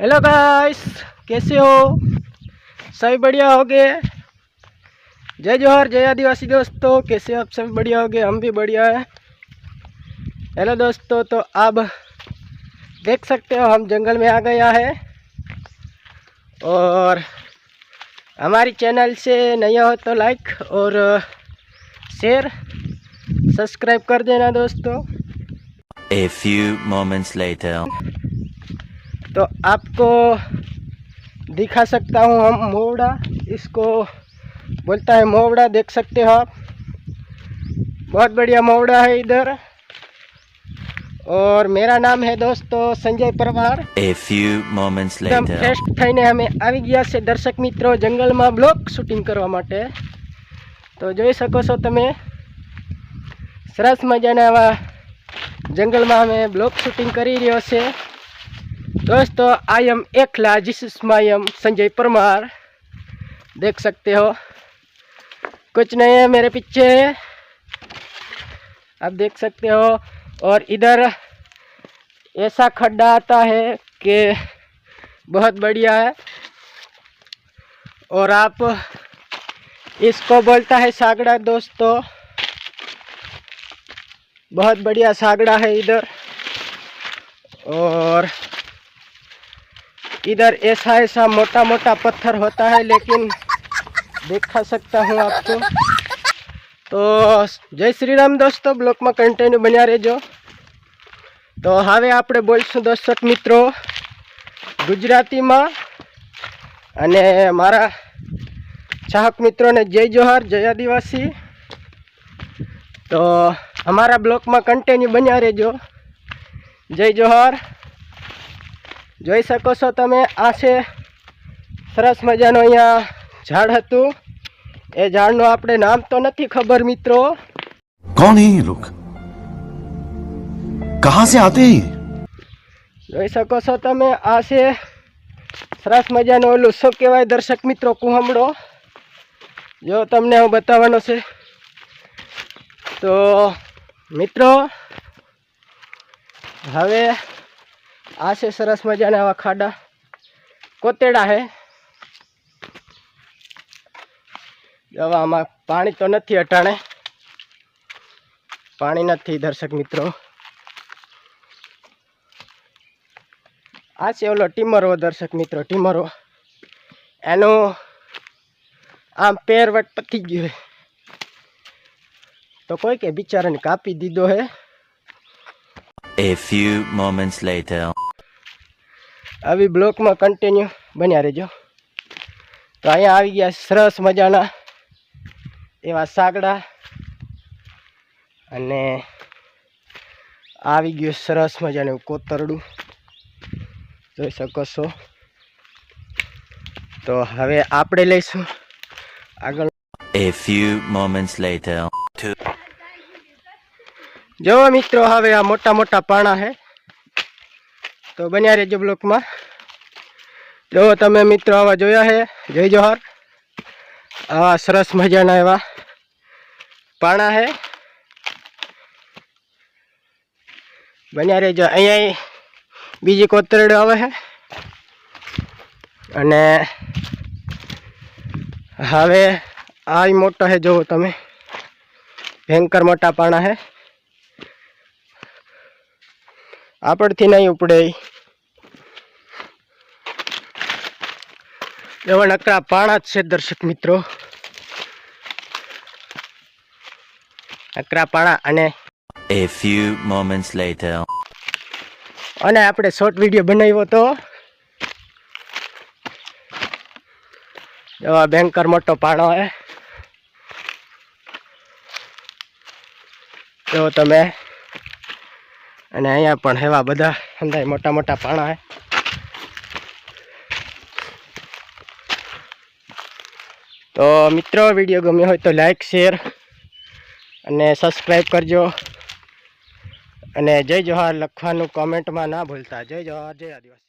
Hello guys कैसे हो? सभी बढ़िया हो गए जय जोहर, जय आदिवासी दोस्तों। कैसे आप सभी बढ़िया हो गए हम भी बढ़िया है। हेलो दोस्तों। तो अब देख सकते हो, हम जंगल में आ गया है। और हमारी चैनल से नया हो तो लाइक और शेयर सब्सक्राइब कर देना दोस्तों। A few moments later. तो आपको दिखा सकता हूँ हम मोवड़ा इसको बोलता है मोवड़ा देख सकते हो आप बहुत बढ़िया मोवड़ा है इधर और मेरा नाम है दोस्तों Sanjay Parmar A few moments એકદમ later. ફ્રેશ થઈને અમે આવી ગયા છે દર્શક મિત્રો જંગલમાં બ્લોક શૂટિંગ કરવા માટે તો જોઈ શકો છો તમે સરસ મજાના આવા જંગલમાં અમે બ્લોક શૂટિંગ કરી રહ્યો છે दोस्तों, आई एम एकला, जिस आई एम संजय परमार। देख सकते हो। कुछ नहीं है मेरे पीछे। आप देख सकते हो। और इधर ऐसा खड्डा आता है कि बहुत बढ़िया है। और आप इसको बोलता है सागड़ा, दोस्तों। बहुत बढ़िया सागड़ा है इधर। और इधर ऐसा ऐसा मोटा मोटा पत्थर होता है लेकिन दिखा सकता हूँ आपको તો જય શ્રી રામ દોસ્તો બ્લોકમાં કન્ટિન્યુ બન્યા રહેજો તો હવે આપણે બોલશું દર્શક મિત્રો ગુજરાતીમાં અને મારા ચાહક મિત્રોને જય જોહાર જય આદિવાસી તો અમારા બ્લોકમાં કન્ટિન્યુ બન્યા રહેજો જય જોહાર જોઈ શકો છો તમે આ છે સરસ મજાનું અહીંયા ઝાડ હતું. એ ઝાડનું આપણે નામ તો નથી ખબર મિત્રો. કોણ હે લોક જોઈ શકો છો તમે આ છે સરસ મજાનું ઓલું શું કહેવાય દર્શક મિત્રો કુહમડો જો તમને હું બતાવવાનો છે. તો મિત્રો હવે આ છે સરસ મજાના આવા ખાડા. કોતેડા છે દવામાં પાણી તો નથી અટાણે. પાણી નથી દર્શક મિત્રો. આ છે ઓલો ટીમરો દર્શક મિત્રો ટીમરો એનું આમ પેરવટ પતી ગયું છે તો કોઈ કે બિચારાને કાપી દીધો હે. A few moments later. આવી બ્લોકમાં કન્ટિન્યુ બન્યા રહેજો. તો અહીંયા આવી ગયા સરસ મજાના એવા સાગડા અને આવી ગયું સરસ મજાનું કોતરડું. જોઈ શકો છો. તો હવે આપણે લઈશું આગળ. A few moments later. જો મિત્રો હવે આ મોટા મોટા પાણા છે. તો બન્યા રહેજો બ્લોકમાં. જો તમે મિત્રો આવા જોયા છે જય જોહર. આવા સરસ મજાના એવા પાણા છે બન્યા રહેજો. અહીંયા બીજી કોતરડ આવે છે અને હવે આ મોટો છે જોવો તમે. ભયંકર મોટા પાણા છે આપણથી નહીં ઉપડે એવા નકરા પાણા જ છે દર્શક મિત્રો. નકરા પાણા અને A few moments later. અને આપણે શોર્ટ વીડિયો બનાવ્યો તો. એવા ભયંકર મોટો પાણો હે. જો તમે અને અહીંયા પણ એવા બધા અંદાજ મોટા મોટા પાણા હે. તો મિત્રો, વીડિયો ગમ્યો હોય તો લાઈક શેર અને સબસ્ક્રાઈબ કરજો. અને જય જોહાર લખવાનું કોમેન્ટમાં ના ભૂલતા. જય જોહાર જય આદિવાસી.